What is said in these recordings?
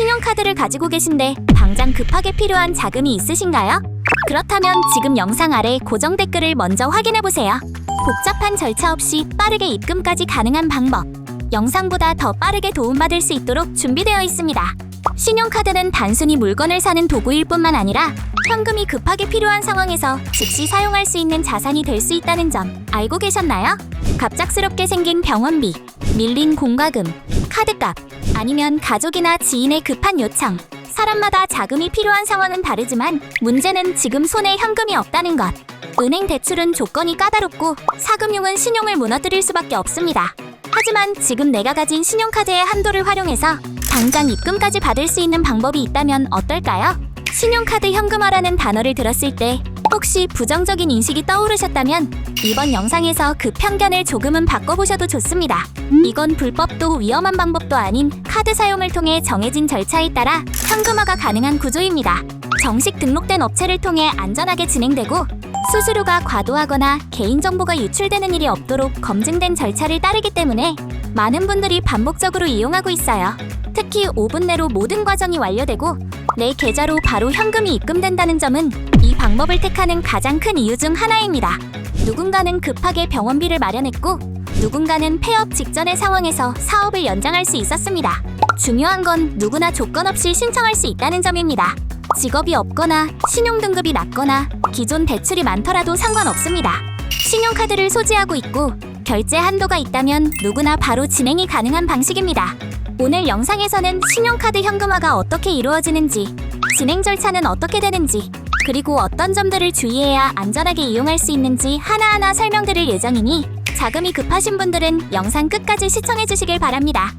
신용카드를 가지고 계신데 당장 급하게 필요한 자금이 있으신가요? 그렇다면 지금 영상 아래 고정 댓글을 먼저 확인해 보세요. 복잡한 절차 없이 빠르게 입금까지 가능한 방법. 영상보다 더 빠르게 도움받을 수 있도록 준비되어 있습니다. 신용카드는 단순히 물건을 사는 도구일 뿐만 아니라 현금이 급하게 필요한 상황에서 즉시 사용할 수 있는 자산이 될 수 있다는 점 알고 계셨나요? 갑작스럽게 생긴 병원비, 밀린 공과금, 카드값, 아니면 가족이나 지인의 급한 요청. 사람마다 자금이 필요한 상황은 다르지만 문제는 지금 손에 현금이 없다는 것. 은행 대출은 조건이 까다롭고 사금융은 신용을 무너뜨릴 수밖에 없습니다. 하지만 지금 내가 가진 신용카드의 한도를 활용해서 당장 입금까지 받을 수 있는 방법이 있다면 어떨까요? 신용카드 현금화라는 단어를 들었을 때 혹시 부정적인 인식이 떠오르셨다면 이번 영상에서 그 편견을 조금은 바꿔보셔도 좋습니다. 이건 불법도 위험한 방법도 아닌 카드 사용을 통해 정해진 절차에 따라 현금화가 가능한 구조입니다. 정식 등록된 업체를 통해 안전하게 진행되고 수수료가 과도하거나 개인정보가 유출되는 일이 없도록 검증된 절차를 따르기 때문에 많은 분들이 반복적으로 이용하고 있어요. 특히 5분 내로 모든 과정이 완료되고 내 계좌로 바로 현금이 입금된다는 점은 이 방법을 택하는 가장 큰 이유 중 하나입니다. 누군가는 급하게 병원비를 마련했고 누군가는 폐업 직전의 상황에서 사업을 연장할 수 있었습니다. 중요한 건 누구나 조건 없이 신청할 수 있다는 점입니다. 직업이 없거나 신용등급이 낮거나 기존 대출이 많더라도 상관없습니다. 신용카드를 소지하고 있고 결제 한도가 있다면 누구나 바로 진행이 가능한 방식입니다. 오늘 영상에서는 신용카드 현금화가 어떻게 이루어지는지, 진행 절차는 어떻게 되는지, 그리고 어떤 점들을 주의해야 안전하게 이용할 수 있는지 하나하나 설명드릴 예정이니 자금이 급하신 분들은 영상 끝까지 시청해 주시길 바랍니다.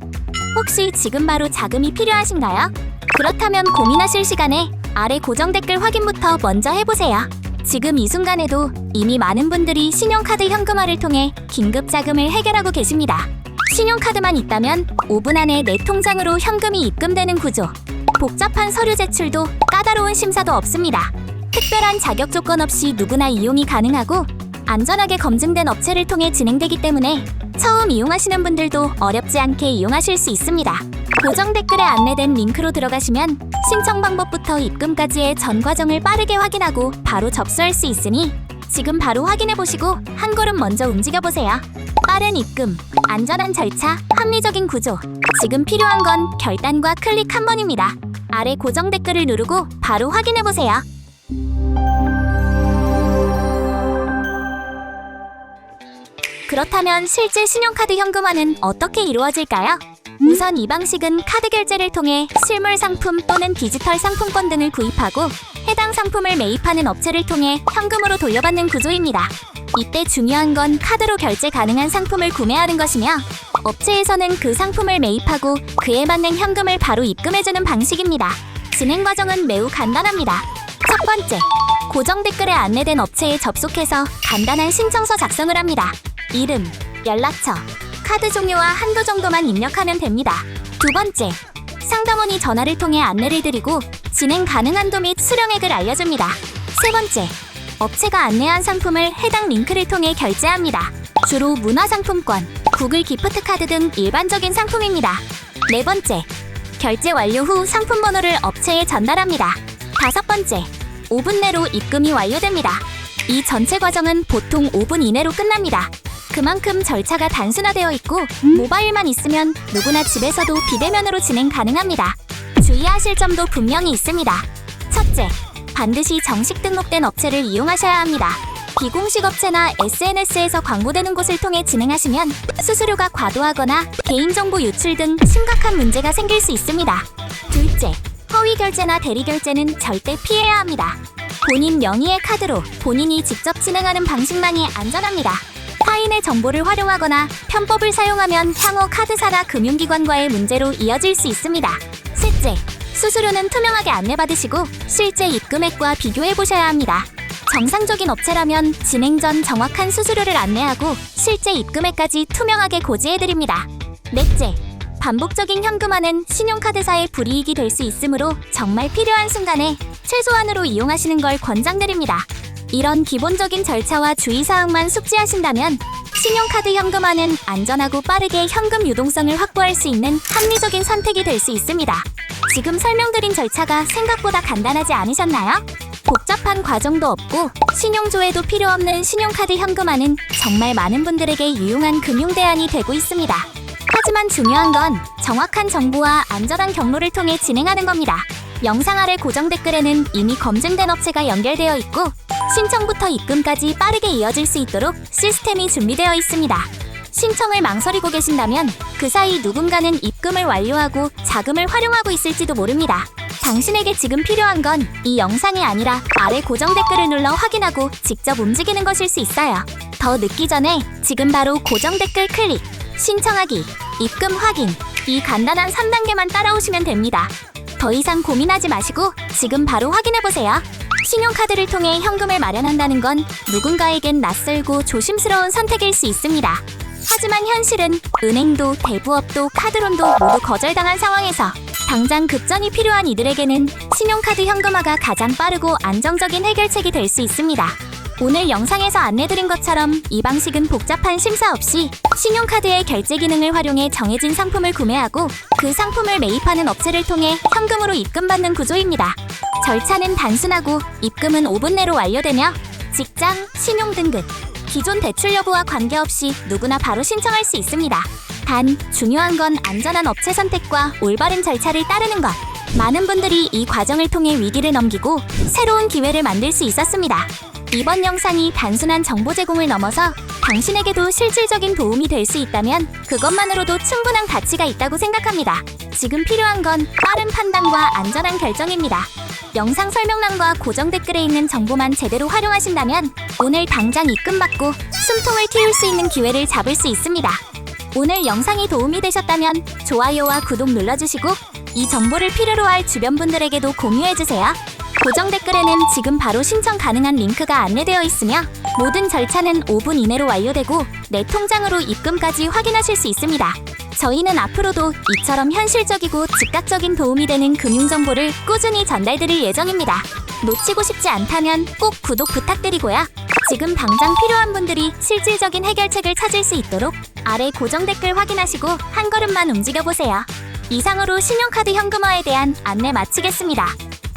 혹시 지금 바로 자금이 필요하신가요? 그렇다면 고민하실 시간에 아래 고정 댓글 확인부터 먼저 해보세요. 지금 이 순간에도 이미 많은 분들이 신용카드 현금화를 통해 긴급 자금을 해결하고 계십니다. 신용카드만 있다면 5분 안에 내 통장으로 현금이 입금되는 구조. 복잡한 서류 제출도 까다로운 심사도 없습니다. 특별한 자격 조건 없이 누구나 이용이 가능하고 안전하게 검증된 업체를 통해 진행되기 때문에 처음 이용하시는 분들도 어렵지 않게 이용하실 수 있습니다. 고정 댓글에 안내된 링크로 들어가시면 신청 방법부터 입금까지의 전 과정을 빠르게 확인하고 바로 접수할 수 있으니 지금 바로 확인해 보시고 한 걸음 먼저 움직여 보세요. 빠른 입금, 안전한 절차, 합리적인 구조. 지금 필요한 건 결단과 클릭 한 번입니다. 아래 고정 댓글을 누르고 바로 확인해 보세요. 그렇다면 실제 신용카드 현금화는 어떻게 이루어질까요? 우선 이 방식은 카드 결제를 통해 실물 상품 또는 디지털 상품권 등을 구입하고 해당 상품을 매입하는 업체를 통해 현금으로 돌려받는 구조입니다. 이때 중요한 건 카드로 결제 가능한 상품을 구매하는 것이며 업체에서는 그 상품을 매입하고 그에 맞는 현금을 바로 입금해주는 방식입니다. 진행 과정은 매우 간단합니다. 첫 번째, 고정 댓글에 안내된 업체에 접속해서 간단한 신청서 작성을 합니다. 이름, 연락처, 카드 종류와 한도 정도만 입력하면 됩니다. 두 번째, 상담원이 전화를 통해 안내를 드리고 진행 가능 한 도 및 수령액을 알려줍니다. 세 번째, 업체가 안내한 상품을 해당 링크를 통해 결제합니다. 주로 문화상품권, 구글 기프트 카드 등 일반적인 상품입니다. 네 번째, 결제 완료 후 상품 번호를 업체에 전달합니다. 다섯 번째, 5분 내로 입금이 완료됩니다. 이 전체 과정은 보통 5분 이내로 끝납니다. 그만큼 절차가 단순화되어 있고 모바일만 있으면 누구나 집에서도 비대면으로 진행 가능합니다. 주의하실 점도 분명히 있습니다. 첫째, 반드시 정식 등록된 업체를 이용하셔야 합니다. 비공식 업체나 SNS에서 광고되는 곳을 통해 진행하시면 수수료가 과도하거나 개인정보 유출 등 심각한 문제가 생길 수 있습니다. 둘째, 허위 결제나 대리 결제는 절대 피해야 합니다. 본인 명의의 카드로 본인이 직접 진행하는 방식만이 안전합니다. 타인의 정보를 활용하거나 편법을 사용하면 향후 카드사나 금융기관과의 문제로 이어질 수 있습니다. 셋째, 수수료는 투명하게 안내받으시고 실제 입금액과 비교해 보셔야 합니다. 정상적인 업체라면 진행 전 정확한 수수료를 안내하고 실제 입금액까지 투명하게 고지해 드립니다. 넷째, 반복적인 현금화는 신용카드사의 불이익이 될 수 있으므로 정말 필요한 순간에 최소한으로 이용하시는 걸 권장드립니다. 이런 기본적인 절차와 주의사항만 숙지하신다면 신용카드 현금화는 안전하고 빠르게 현금 유동성을 확보할 수 있는 합리적인 선택이 될 수 있습니다. 지금 설명드린 절차가 생각보다 간단하지 않으셨나요? 복잡한 과정도 없고 신용조회도 필요 없는 신용카드 현금화는 정말 많은 분들에게 유용한 금융 대안이 되고 있습니다. 하지만 중요한 건 정확한 정보와 안전한 경로를 통해 진행하는 겁니다. 영상 아래 고정 댓글에는 이미 검증된 업체가 연결되어 있고 신청부터 입금까지 빠르게 이어질 수 있도록 시스템이 준비되어 있습니다. 신청을 망설이고 계신다면 그 사이 누군가는 입금을 완료하고 자금을 활용하고 있을지도 모릅니다. 당신에게 지금 필요한 건 이 영상이 아니라 아래 고정 댓글을 눌러 확인하고 직접 움직이는 것일 수 있어요. 더 늦기 전에 지금 바로 고정 댓글 클릭, 신청하기, 입금 확인 이 간단한 3단계만 따라오시면 됩니다. 더 이상 고민하지 마시고 지금 바로 확인해 보세요. 신용카드를 통해 현금을 마련한다는 건 누군가에겐 낯설고 조심스러운 선택일 수 있습니다. 하지만 현실은 은행도 대부업도 카드론도 모두 거절당한 상황에서 당장 급전이 필요한 이들에게는 신용카드 현금화가 가장 빠르고 안정적인 해결책이 될 수 있습니다. 오늘 영상에서 안내드린 것처럼 이 방식은 복잡한 심사 없이 신용카드의 결제 기능을 활용해 정해진 상품을 구매하고 그 상품을 매입하는 업체를 통해 현금으로 입금받는 구조입니다. 절차는 단순하고 입금은 5분 내로 완료되며 직장, 신용 등급, 기존 대출 여부와 관계없이 누구나 바로 신청할 수 있습니다. 단 중요한 건 안전한 업체 선택과 올바른 절차를 따르는 것. 많은 분들이 이 과정을 통해 위기를 넘기고 새로운 기회를 만들 수 있었습니다. 이번 영상이 단순한 정보 제공을 넘어서 당신에게도 실질적인 도움이 될 수 있다면 그것만으로도 충분한 가치가 있다고 생각합니다. 지금 필요한 건 빠른 판단과 안전한 결정입니다. 영상 설명란과 고정 댓글에 있는 정보만 제대로 활용하신다면 오늘 당장 입금받고 숨통을 틔울 수 있는 기회를 잡을 수 있습니다. 오늘 영상이 도움이 되셨다면 좋아요와 구독 눌러주시고 이 정보를 필요로 할 주변 분들에게도 공유해주세요. 고정 댓글에는 지금 바로 신청 가능한 링크가 안내되어 있으며 모든 절차는 5분 이내로 완료되고 내 통장으로 입금까지 확인하실 수 있습니다. 저희는 앞으로도 이처럼 현실적이고 즉각적인 도움이 되는 금융 정보를 꾸준히 전달드릴 예정입니다. 놓치고 싶지 않다면 꼭 구독 부탁드리고요. 지금 당장 필요한 분들이 실질적인 해결책을 찾을 수 있도록 아래 고정 댓글 확인하시고 한 걸음만 움직여 보세요. 이상으로 신용카드 현금화에 대한 안내 마치겠습니다.